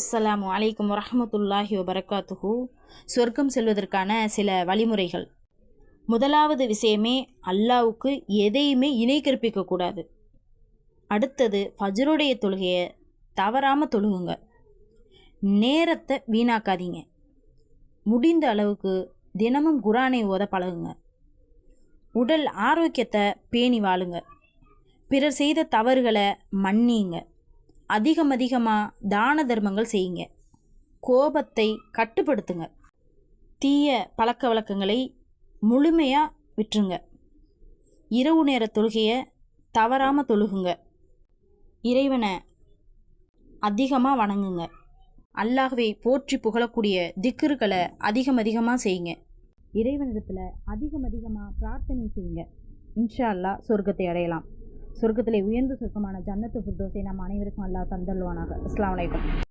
அஸ்லாம் அலைக்கும் வரமத்துல்லாஹி வபரகாத்துஹு. சொர்க்கம் செல்வதற்கான சில வழிமுறைகள். முதலாவது விஷயமே அல்லாவுக்கு எதையுமே இணை கற்பிக்கக்கூடாது அடுத்தது ஃபஜ்ருடைய தொழுகையை தவறாமல் தொழுகுங்க. நேரத்தை வீணாக்காதீங்க. முடிந்த அளவுக்கு தினமும் குரானை ஓத பழகுங்க. உடல் ஆரோக்கியத்தை பேணி வாழுங்க. பிறர் செய்த தவறுகளை மன்னிங்க. அதிகம் அதிகமாக தான தர்மங்கள் செய்யுங்க. கோபத்தை கட்டுப்படுத்துங்க. தீய பழக்க வழக்கங்களை முழுமையாக விட்டுருங்க. இரவு நேர தொழுகையை தவறாமல் தொழுகுங்க. இறைவனை அதிகமாக வணங்குங்க. அல்லாகவே போற்றி புகழக்கூடிய திக்குறுகளை அதிகம் அதிகமாக செய்யுங்க. இறைவனிடத்தில் அதிகம் அதிகமாக பிரார்த்தனை செய்யுங்க. இன்ஷா அல்லா சொர்க்கத்தை அடையலாம். சொர்க்கத்திலே உயர்ந்த சொர்க்கமான ஜன்னத்து ஃபுர்தோஸை நம் அனைவருக்கும் அல்லா தந்தல்வானாக அஸ்லாம் வலைக்கம்